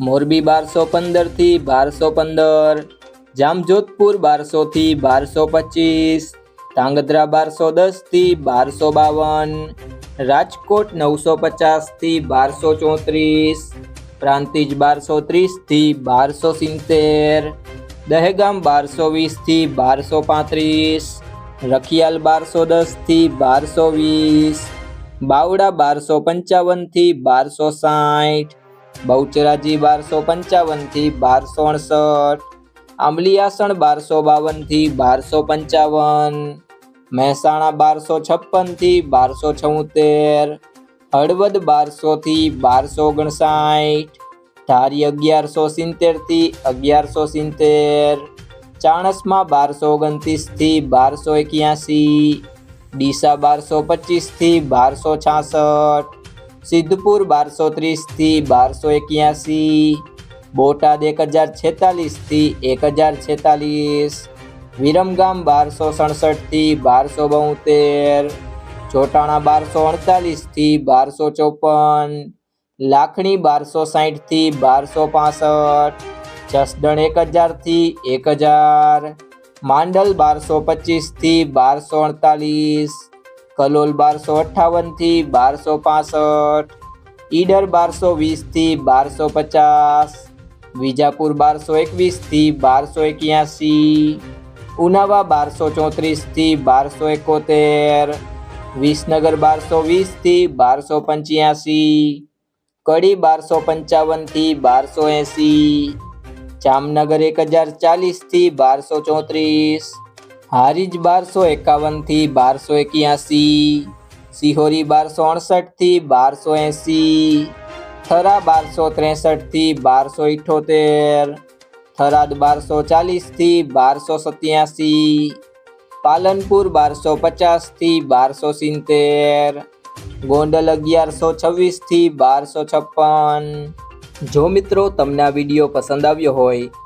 મોરબી બારસો પંદરથી બારસો પંદર. જામજોધપુર બારસોથી બારસો પચીસ. ધાંગધ્રા બારસો દસથી બારસો બાવન. રાજકોટ નવસો પચાસથી બારસો ચોત્રીસ. પ્રાંતિજ બારસો ત્રીસથી બારસો સિત્તેર. દહેગામ બારસો વીસથી બારસો પાંત્રીસ. રખિયાલ બારસો દસથી બારસો વીસ. બાવડા બારસો પંચાવનથી બારસો સાઠ. બહુચરાજી બારસો પંચાવનથી બારસો અડસઠ. આંબલીયાસણ બારસો બાવનથી બારસો પંચાવન. મહેસાણા બારસો છપ્પનથી બારસો છોતેર. હળવદ બારસો થી બારસો ઓગણસાઠ. ધારી અગિયારસો સિત્તેરથી અગિયારસો સિત્તેર. ચાણસમાં બારસો ઓગણત્રીસથી બારસો એક્યાસી. ડીસા બારસો પચીસથી બારસો છાસઠ. સિદ્ધપુર બારસો ત્રીસથી બારસો એક્યાસી, બોટાદ એક હજાર છેતાલીસથી એક હજાર છેતાલીસ, વિરમગામ બારસો સડસઠથી બારસો બોતેર, ચોટાણા બારસો અડતાલીસથી બારસો ચોપન, લાખણી બારસો સાહીઠથી બારસો પાસઠ, જસદણ એક હજારથી એક હજાર, માંડલ બારસો પચીસથી બારસો અડતાલીસ કલોલ બારસો અઠ્ઠાવનથી બારસો પાસઠ, ઈડર બારસો વીસથી બારસો પચાસ, વિજાપુર બારસો એકવીસથી બારસો એક્યાસી, ઉનાવા બારસો ચોત્રીસથી બારસો એકોતેર, વિસનગર બારસો વીસથી બારસો પંચ્યાસી, કડી બારસો પંચાવનથી બારસો એંસી, જામનગર એક હજાર ચાલીસથી બારસો ચોત્રીસ હારીજ બારસો એકાવનથી બારસો એક્યાસી, સિહોરી બારસો અડસઠથી બારસો એંસી, થરા બારસો ત્રેસઠથી બારસો ઇઠોતેર, થરાદ બારસો ચાલીસથી બારસો સત્યાસી, પાલનપુર બારસો પચાસથી બારસો સિત્તેર, ગોંડલ અગિયારસો છવ્વીસથી બારસો છપ્પન. જો મિત્રો તમને આ વીડિયો પસંદ આવ્યો હોય